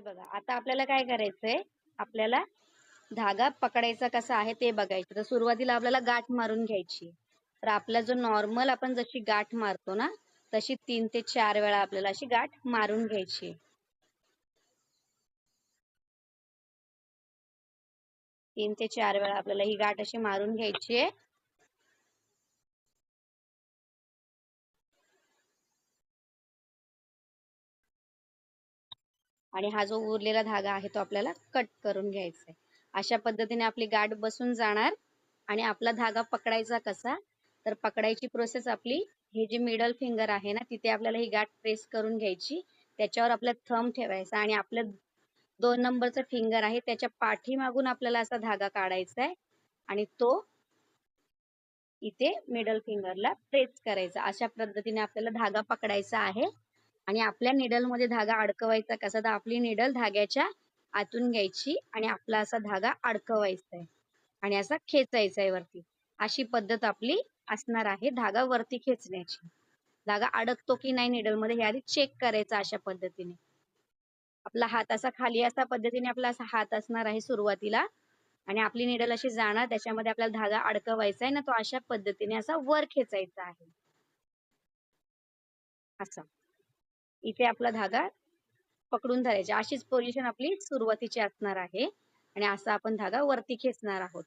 हे बघा आता आपल्याला काय करायचंय? आपल्याला धागा पकडायचा कसा आहे ते बघायचं. तर सुरुवातीला आपल्याला गाठ मारून घ्यायची. तर आपला जो नॉर्मल आपण जशी गाठ मारतो ना तशी तीन ते चार वेळा आपल्याला अशी गाठ मारून घ्यायची. तीन ते चार वेळा आपल्याला ही गाठ अशी मारून घ्यायची आहे. आणि हा जो उरलेला धागा आहे तो आपल्याला कट करून घ्यायचा आहे अशा पद्धतीने आपली गाठ बसून जाणार आणि आपला धागा पकडायचा कसा तर पकडायची प्रोसेस आपली हे जे मिडल फिंगर आहे ना तिथे आपल्याला ही गाठ प्रेस करून घ्यायची. त्याच्यावर आपला थंब ठेवायचा आणि आपलं दोन नंबरचा फिंगर आहे त्याच्या पाठीमागून आपल्याला असा धागा काढायचा आहे आणि तो इथे मिडल फिंगरला प्रेस करायचा. अशा पद्धतीने आपल्याला धागा पकडायचा आहे. आणि आपल्या निडलमध्ये धागा अडकवायचा कसा? तर आपली निडल धाग्याच्या आतून घ्यायची आणि आपला असा धागा अडकवायचा आहे आणि असा खेचायचा आहे वरती. अशी पद्धत आपली असणार आहे धागा वरती खेचण्याची. धागा अडकतो की नाही निडलमध्ये हे आधी चेक करायचं अशा पद्धतीने. आपला हात असा खाली असा पद्धतीने आपला असा हात असणार आहे सुरुवातीला. आणि आपली निडल अशी जाणार त्याच्यामध्ये आपल्याला धागा अडकवायचा आहे ना तो अशा पद्धतीने असा वर खेचायचा आहे. असा. इथे आपला धागा पकडून धरायचा. अशीच पोझिशन आपली सुरुवातीची असणार आहे. आणि असा आपण धागा वरती खेचणार आहोत.